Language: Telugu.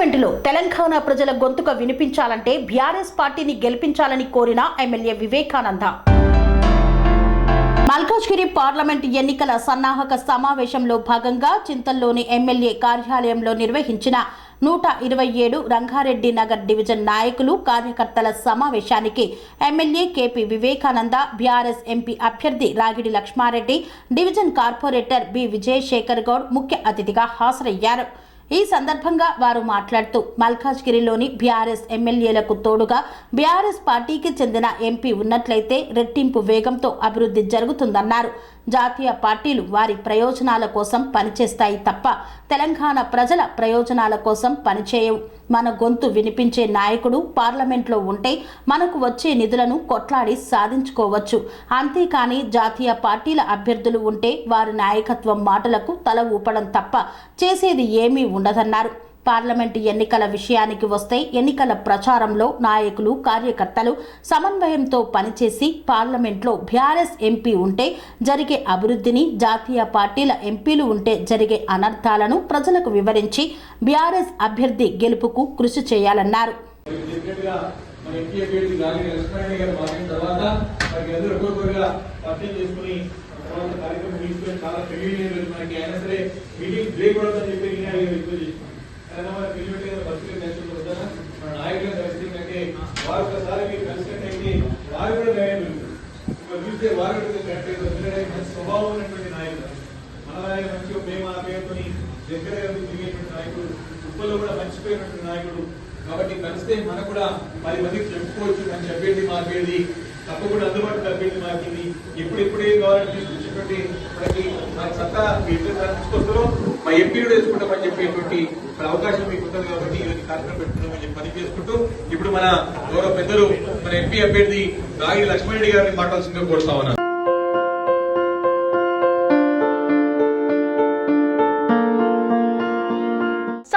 పార్లమెంటులో తెలంగాణ ప్రజల గొంతుక వినిపించాలంటే బీఆర్ఎస్ పార్టీని గెలిపించాలని కోరిన ఎమ్మెల్యే వివేకానంద. మల్కాజ్గిరి పార్లమెంట్ ఎన్నికల సన్నాహక సమావేశంలో భాగంగా చింతల్లోని ఎమ్మెల్యే కార్యాలయంలో నిర్వహించిన నూట ఇరవై ఏడు రంగారెడ్డి నగర్ డివిజన్ నాయకులు కార్యకర్తల సమావేశానికి MLA KP Vivekananda BRS MP అభ్యర్థి Ragidi Laxma Reddy division corporator B Vijayasekhar Goud ముఖ్య అతిథిగా హాజరయ్యారు. ఈ సందర్భంగా వారు మాట్లాడుతూ మల్కాజ్గిరిలోని బీఆర్ఎస్ ఎమ్మెల్యేలకు తోడుగా బీఆర్ఎస్ పార్టీకి చెందిన ఎంపీ ఉన్నట్లయితే రెట్టింపు వేగంతో అభివృద్ధి జరుగుతుందన్నారు. జాతీయ పార్టీలు వారి ప్రయోజనాల కోసం పనిచేస్తాయి తప్ప తెలంగాణ ప్రజల ప్రయోజనాల కోసం పనిచేయవు. మన గొంతు వినిపించే నాయకుడు పార్లమెంట్లో ఉంటే మనకు వచ్చే నిధులను కొట్లాడి సాధించుకోవచ్చు. అంతేకాని జాతీయ పార్టీల అభ్యర్థులు ఉంటే వారి నాయకత్వం మాటలకు తల ఊపడం తప్ప చేసేది ఏమీ ఉండదన్నారు. పార్లమెంటు ఎన్నికల విషయానికి వస్తే ఎన్నికల ప్రచారంలో నాయకులు కార్యకర్తలు సమన్వయంతో పనిచేసి పార్లమెంట్లో బీఆర్ఎస్ ఎంపీ ఉంటే జరిగే అభివృద్ధిని జాతీయ పార్టీల ఎంపీలు ఉంటే జరిగే అనర్థాలను ప్రజలకు వివరించి బీఆర్ఎస్ అభ్యర్థి గెలుపుకు కృషి చేయాలన్నారు. తర్వాత కార్యక్రమం తీసుకొని చాలా పెళ్ళి మనకి అయినా సరే మీటింగ్ బ్రేక్ కూడా చెప్పి నేను అడిగి రిక్వెస్ట్ మన పెళ్ళి పెట్టి బస్సులు నేర్చుకుంటూ వస్తారా మన వారు కూడా చూస్తే వారు స్వభావం ఉన్నటువంటి నాయకుడు మనలాగే మంచిగా ప్రేమ ఆప్యాయతని దగ్గర తిరిగేటువంటి నాయకుడు ఉప్పలో కూడా మర్చిపోయినటువంటి నాయకుడు కాబట్టి కలిస్తే మనకు కూడా పది మందికి చెప్పుకోవచ్చు అని చెప్పేది మాకేది అభ్యర్థి తప్పకుండా అందుబాటులో తప్పేది మాకేది. ఎప్పుడెప్పుడే కావాలని తీసుకొచ్చినటువంటి మనకి మా సత్తా మీ తీసుకొస్తారో మా ఎంపీ కూడా వేసుకుంటామని చెప్పేటువంటి మరి అవకాశం మీకు ఉంటుంది కాబట్టి ఈరోజు కార్యక్రమం పెట్టుకున్నామని చెప్పి పని చేసుకుంటూ ఇప్పుడు మన గౌరవ పెద్దలు మన ఎంపీ అభ్యర్థి రాగి లక్ష్మణరెడ్డి గారిని మాట్లాడాల్సిందిగా కోరుతా ఉన్నారు